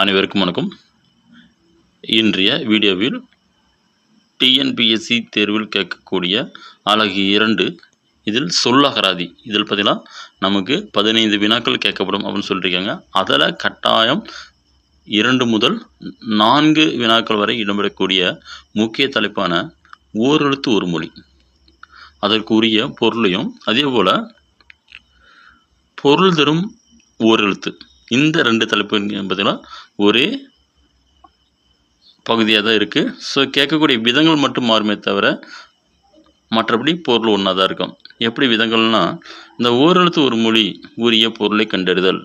அனைவருக்கும் வணக்கம். இன்றைய வீடியோவில் டிஎன்பிஎஸ்சி தேர்வில் கேட்கக்கூடிய அழகு இரண்டு இதில் சொல்லகராதி இதில் பார்த்தீங்கன்னா நமக்கு பதினைந்து வினாக்கள் கேட்கப்படும் அப்படின்னு சொல்லியிருக்காங்க. அதில் கட்டாயம் இரண்டு முதல் நான்கு வினாக்கள் வரை இடம்பெறக்கூடிய முக்கிய தலைப்பான ஓரெழுத்து ஒரு மொழி. அதற்குரிய பொருளையும் அதே போல் பொருள் தரும் ஓரெழுத்து இந்த ரெண்டு தலைப்பு பார்த்தீங்கன்னா ஒரே பகுதியாக தான் இருக்குது ஸோ கேட்கக்கூடிய விதங்கள் மட்டும் மாறுமே தவிர மற்றபடி பொருள் ஒன்றா தான் இருக்கும். எப்படி விதங்கள்னா இந்த ஓரெழுத்து ஒரு மொழி உரிய பொருளை கண்டறிதல்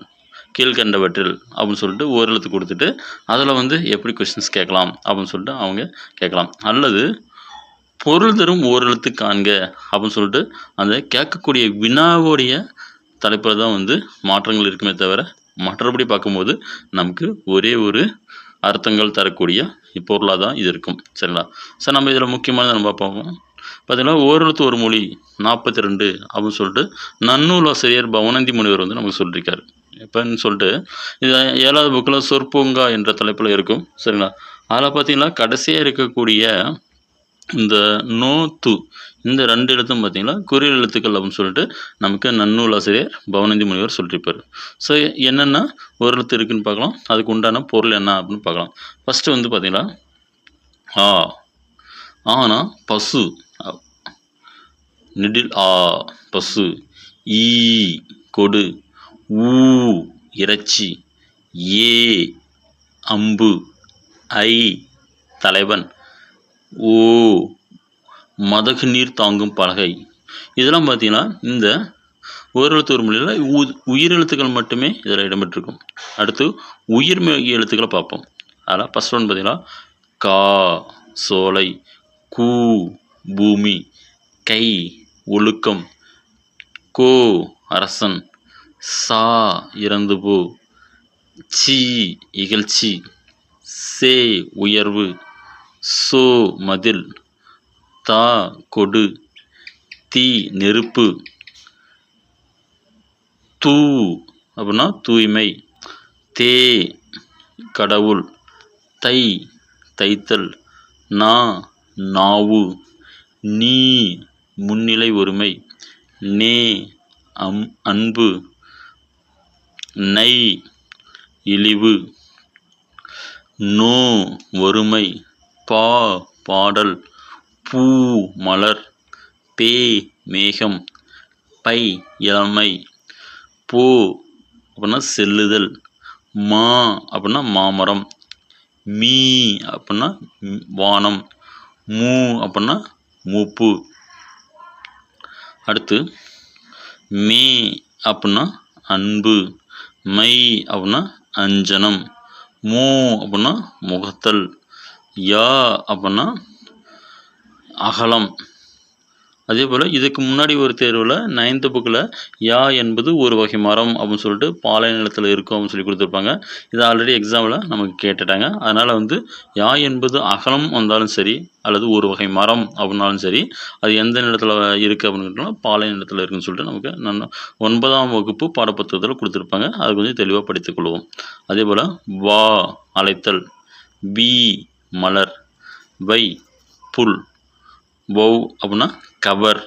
கீழ்கண்டவற்றில் அப்படின்னு சொல்லிட்டு ஓரெழுத்து கொடுத்துட்டு அதில் வந்து எப்படி கொஷின்ஸ் கேட்கலாம் அப்படின்னு சொல்லிட்டு அவங்க கேட்கலாம். அல்லது பொருள் தரும் ஓரெழுத்து காண்க அப்படின்னு சொல்லிட்டு அந்த கேட்கக்கூடிய வினாவுடைய தலைப்பில் தான் வந்து மாற்றங்கள் இருக்குமே தவிர மற்றபடி பார்க்கும்போது நமக்கு ஒரே ஒரு அர்த்தங்கள் தரக்கூடிய பொருளாக தான் இது இருக்கும். சரிங்களா? சார் நம்ம இதில் முக்கியமானதை நம்ம பார்ப்போம். பார்த்தீங்கன்னா ஓரெழுத்து ஒரு மொழி நாற்பத்தி ரெண்டு அப்படின்னு சொல்லிட்டு நன்னூல் ஆசிரியர் பவனந்தி முனிவர் வந்து நமக்கு சொல்லியிருக்காரு. எப்போன்னு சொல்லிட்டு இது ஏழாவது புக்கில் சொற்பூங்கா என்ற தலைப்பில் இருக்கும். சரிங்களா? அதில் பார்த்தீங்கன்னா கடைசியாக இருக்கக்கூடிய இந்த நோ து இந்த ரெண்டு எழுத்தும் பார்த்தீங்கன்னா குறியல் எழுத்துக்கள் அப்படின்னு சொல்லிட்டு நமக்கு நன்னூல் ஆசிரியர் பவனந்தி முனிவர் சொல்லியிருப்பார். ஸோ என்னென்னா ஒரு எழுத்து இருக்குன்னு பார்க்கலாம். அதுக்கு உண்டான பொருள் என்ன அப்படின்னு பார்க்கலாம். ஃபஸ்ட்டு வந்து பார்த்தீங்கன்னா ஆ ஆனா பசு. நிடில் ஆ பசு. ஈ கொடு. ஊ இறைச்சி. ஏ அம்பு. ஐ தலைவன். ஓ மதகு நீர் தாங்கும் பலகை. இதெல்லாம் பார்த்தீங்கன்னா இந்த ஓரெழுத்து ஒரு மொழியில் உ உயிரெழுத்துக்கள் மட்டுமே இதில் இடம்பெற்றிருக்கும். அடுத்து உயிர்மெய் எழுத்துக்களை பார்ப்போம். அதில் ஃபஸ்ட் ஒன் பார்த்தீங்கன்னா கா சோலை கூ பூமி கை ஒழுக்கம் கோ அரசன் சா இறந்து போ சி இகழ்ச்சி சே உயர்வு சோ மதில் தா கொடு தீ நெருப்பு தூ அப்படின்னா தூய்மை தே கடவுள் தை தைத்தல் நா நாவு நீ முன்னிலை ஒருமை நே அம் அன்பு நை இழிவு நோ ஒருமை பா பாடல். பூ மலர். பே மேகம். பை இளமை. போ அப்படின்னா செல்லுதல். மா அப்படின்னா மாமரம். மீ அப்படின்னா வானம். மூ அப்படின்னா மூப்பு. அடுத்து மே அப்படின்னா அன்பு. மை அப்படின்னா அஞ்சனம். மூ அப்படின்னா முகத்தல். யா அப்படின்னா அகலம். அதே போல் இதுக்கு முன்னாடி ஒரு தேர்வில் நைன்த்து புக்கில் யா என்பது ஒரு வகை மரம் அப்படின்னு சொல்லிட்டு பாலை நிலத்தில் இருக்கும் அப்படின்னு சொல்லி கொடுத்துருப்பாங்க. இது ஆல்ரெடி எக்ஸாமில் நமக்கு கேட்டுட்டாங்க. அதனால் வந்து யா என்பது அகலம் வந்தாலும் சரி அல்லது ஒரு வகை மரம் அப்படின்னாலும் சரி அது எந்த நிலத்தில் இருக்குது அப்படின்னு கேட்டோம்னா பாலை நிலத்தில் இருக்குன்னு சொல்லிட்டு நமக்கு நான் ஒன்பதாம் வகுப்பு பாடப்புத்தகத்தில் கொடுத்துருப்பாங்க. அது கொஞ்சம் தெளிவாக படித்துக்கொள்வோம் அதே போல் வா அழைத்தல். பி மலர் வை புல் வௌ அப்படின்னா கவர்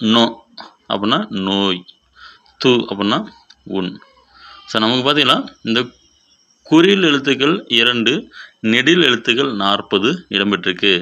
நோ அப்படின்னா நோய் து அப்படின்னா உன் ஸோ நமக்கு பார்த்தீங்கன்னா இந்த குறில் எழுத்துக்கள் இரண்டு நெடில் எழுத்துக்கள் நாற்பது இடம்பெற்றிருக்கு.